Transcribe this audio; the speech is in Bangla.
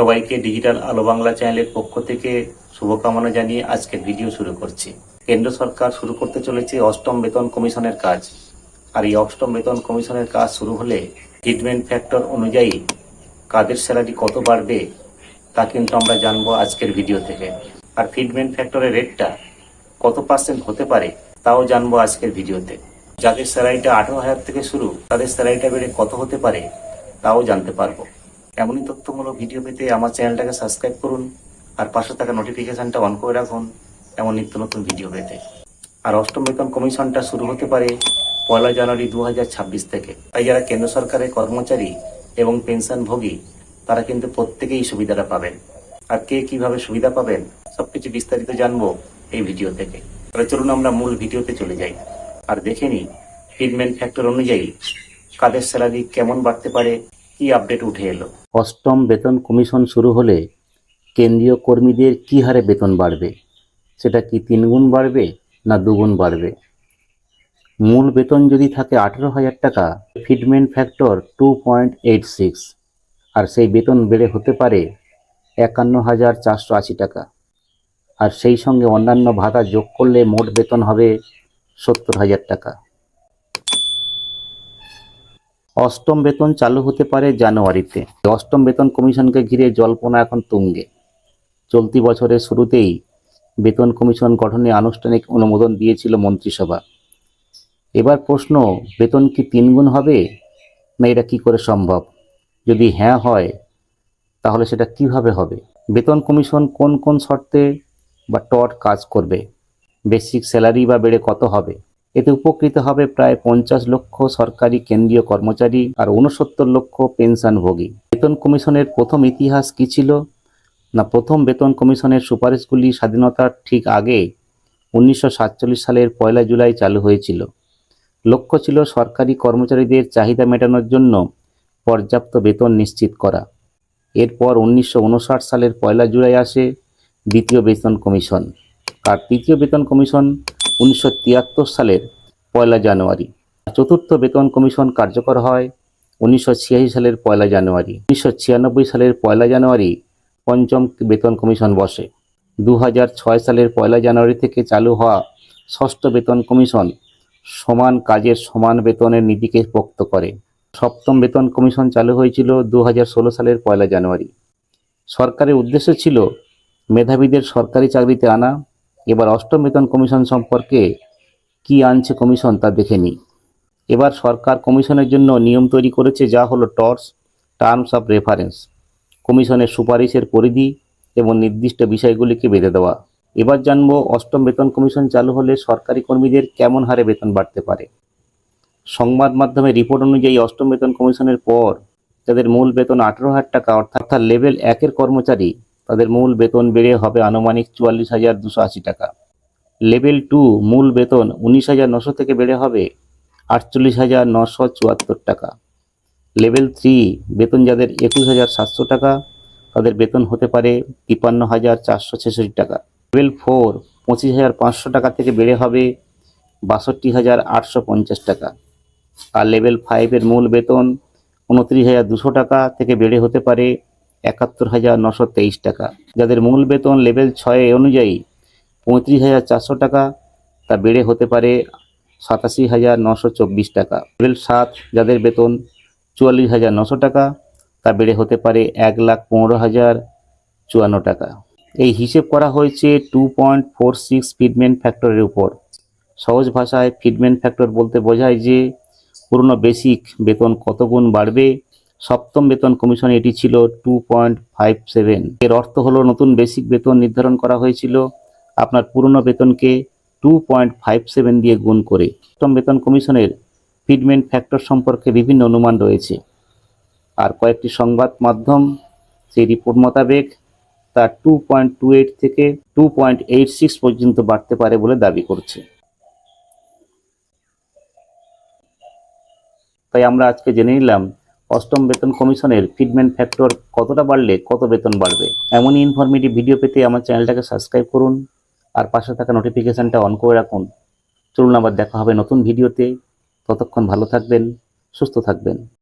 সবাইকে ডিজিটাল আলো বাংলা চ্যানেলের পক্ষ থেকে শুভকামনা জানিয়ে আজকের ভিডিও শুরু করছি। কেন্দ্র সরকার শুরু করতে চলেছে অষ্টম বেতন কমিশনের কাজ। আর এই অষ্টম বেতন কমিশনের কাজ শুরু হলে ট্রিটমেন্ট ফ্যাক্টর অনুযায়ী কাদের স্যালারি কত বাড়বে, তা কিন্তু আমরা জানব আজকের ভিডিও থেকে। আর ফিডমেন্ট ফ্যাক্টরের রেটটা কত পার্সেন্ট হতে পারে, তাও জানব আজকের ভিডিওতে। যাদের স্যালারিটা আঠারো হাজার থেকে শুরু, তাদের স্যালারিটা বেড়ে কত হতে পারে, তাও জানতে পারব। এমনই তথ্যমূলক ভিডিও পেতে আমার চ্যানেলটাকে সাবস্ক্রাইব করুন আর পাশে থাকা নোটিফিকেশনটা অন করে রাখুন এমন নিত্য নতুন ভিডিও পেতে। আর অষ্টম বেতন কমিশনটা শুরু হতে পারে পয়লা জানুয়ারি দু হাজার ছাব্বিশ থেকে। তাই যারা কেন্দ্র সরকারের কর্মচারী এবং পেনশনভোগী, তারা কিন্তু প্রত্যেকেই সুবিধাটা পাবেন। আর কে কীভাবে সুবিধা পাবেন, সবকিছু বিস্তারিত জানব এই ভিডিও থেকে। তাহলে চলুন আমরা মূল ভিডিওতে চলে যাই। আর দেখে নিই ট্রিটমেন্ট ফ্যাক্টর অনুযায়ী কাদের স্যালারি কেমন বাড়তে পারে কি আপডেট উঠে এলো? অষ্টম বেতন কমিশন শুরু হলে কেন্দ্রীয় কর্মীদের কি হারে বেতন বাড়বে? সেটা কি তিনগুণ বাড়বে না দুগুণ বাড়বে? মূল বেতন যদি থাকে আঠেরো হাজার টাকা, fitment factor two point eight six আর সেই বেতন বেড়ে হতে পারে একান্ন হাজার চারশো আশি টাকা। আর সেই সঙ্গে অন্যান্য ভাতা যোগ করলে মোট বেতন হবে সত্তর হাজার টাকা। অষ্টম বেতন চালু হতে পারে জানুয়ারিতে। অষ্টম বেতন কমিশনকে ঘিরে জল্পনা এখন তুঙ্গে। চলতি বছরের শুরুতেই বেতন কমিশন গঠনে আনুষ্ঠানিক অনুমোদন দিয়েছিল মন্ত্রিসভা। এবার প্রশ্ন, বেতন কি তিনগুণ হবে? না এটা কি করে সম্ভব? যদি হ্যাঁ হয়, তাহলে সেটা কীভাবে হবে? বেতন কমিশন কোন কোন শর্তে বা টট কাজ করবে? বেসিক স্যালারি বা বেড়ে কত হবে? এতে উপকৃত হবে প্রায় পঞ্চাশ লক্ষ সরকারি কেন্দ্রীয় কর্মচারী আর উনসত্তর লক্ষ পেনশনভোগী। বেতন কমিশনের প্রথম ইতিহাস কি ছিল? না, প্রথম বেতন কমিশনের সুপারিশগুলি স্বাধীনতার ঠিক আগে উনিশশো সাতচল্লিশ সালের পয়লা জুলাই চালু হয়েছিল। লক্ষ্য ছিল সরকারি কর্মচারীদের চাহিদা মেটানোর জন্য পর্যাপ্ত বেতন নিশ্চিত করা। এরপর উনিশশো উনষাট সালের পয়লা জুলাই আসে দ্বিতীয় বেতন কমিশন। আর তৃতীয় বেতন কমিশন উনিশশো তিয়াত্তর সালের পয়লা জানুয়ারি। চতুর্থ বেতন কমিশন কার্যকর হয় উনিশশো ছিয়াশি সালের পয়লা জানুয়ারি। উনিশশো ছিয়ানব্বই সালের পয়লা জানুয়ারি পঞ্চম বেতন কমিশন বসে। দু সালের পয়লা জানুয়ারি থেকে চালু হওয়া ষষ্ঠ বেতন কমিশন সমান কাজের সমান বেতনের নীতিকে পোক্ত করে। সপ্তম বেতন কমিশন চালু হয়েছিল দু হাজার ষোলো সালের পয়লা জানুয়ারি। সরকারের উদ্দেশ্য ছিল মেধাবীদের সরকারি চাকরিতে আনা এবার অষ্টম বেতন কমিশন সম্পর্কে কি আনছে কমিশন তা দেখে নিই। এবার সরকার কমিশনের জন্য নিয়ম তৈরি করেছে, যা হলো টর্স টার্মস অফ রেফারেন্স। কমিশনের সুপারিশের পরিধি এবং নির্দিষ্ট বিষয়গুলিকে বেঁধে দেওয়া। এবার জানব অষ্টম বেতন কমিশন চালু হলে সরকারি কর্মীদের কেমন হারে বেতন বাড়তে পারে। সংবাদ মাধ্যমে রিপোর্ট অনুযায়ী অষ্টম বেতন কমিশনের পর তাদের মূল বেতন আঠারো হাজার টাকা, অর্থাৎ লেভেল একের কর্মচারী তাদের মূল বেতন বেড়ে হবে আনুমানিক চুয়াল্লিশ হাজার দুশো আশি টাকা। লেভেল টু মূল বেতন উনিশ হাজার নশো থেকে বেড়ে হবে আটচল্লিশ হাজার নশো চুয়াত্তর টাকা। লেভেল থ্রি বেতন যাদের একুশ হাজার সাতশো টাকা, তাদের বেতন হতে পারে তিপ্পান্ন হাজার চারশো ছেষট্টি টাকা। লেভেল ফোর পঁচিশ হাজার পাঁচশো টাকা থেকে বেড়ে হবে বাষট্টি হাজার আটশো পঞ্চাশ টাকা। আর লেভেল ফাইভের মূল বেতন উনত্রিশ হাজার দুশো টাকা থেকে বেড়ে হতে পারে একাত্তর হাজার নশো তেইশ টাকা। যাদের মূল বেতন লেভেল ছয় অনুযায়ী পঁয়ত্রিশ হাজার চারশো টাকা, তা বেড়ে হতে পারে সাতাশি হাজার নশো চব্বিশ টাকা। লেভেল সাত যাদের বেতন চুয়াল্লিশ হাজার নশো টাকা, তা বেড়ে হতে পারে এক লাখ পনেরো হাজার চুয়ান্ন টাকা। এই হিসেব করা হয়েছে two point four six fitment ফ্যাক্টরের উপর। সহজ ভাষায় ফিডমেন্ট ফ্যাক্টর বলতে বোঝায় যে, পুরনো বেসিক বেতন কত গুণ বাড়বে সপ্তম বেতন কমিশনে এটি ছিল টু পয়েন্ট ফাইভ সেভেন এর অর্থ হলো নতুন বেসিক বেতন নির্ধারণ করা হয়েছিল আপনার পুরনো বেতনকে টু পয়েন্ট ফাইভ সেভেন দিয়ে গুণ করে। সপ্তম বেতন কমিশনের ফিডমেন্ট ফ্যাক্টর সম্পর্কে বিভিন্ন অনুমান রয়েছে। আর কয়েকটি সংবাদ মাধ্যম সেই রিপোর্ট মোতাবেক তা টু পয়েন্ট টু এইট থেকে টু পয়েন্ট এইট সিক্স পর্যন্ত বাড়তে পারে বলে দাবি করছে। তাই আমরা আজকে জেনে নিলাম অষ্টম বেতন কমিশনের ফিডম্যান্ট ফ্যাক্টর কতটা বাড়লে কত বেতন বাড়বে? এমনই ইনফরমেটিভ ভিডিও পেতে আমার চ্যানেলটাকে সাবস্ক্রাইব করুন আর পাশে থাকা নোটিফিকেশানটা অন করে রাখুন। চলুন আবার দেখা হবে নতুন ভিডিওতে ততক্ষণ ভালো থাকবেন, সুস্থ থাকবেন।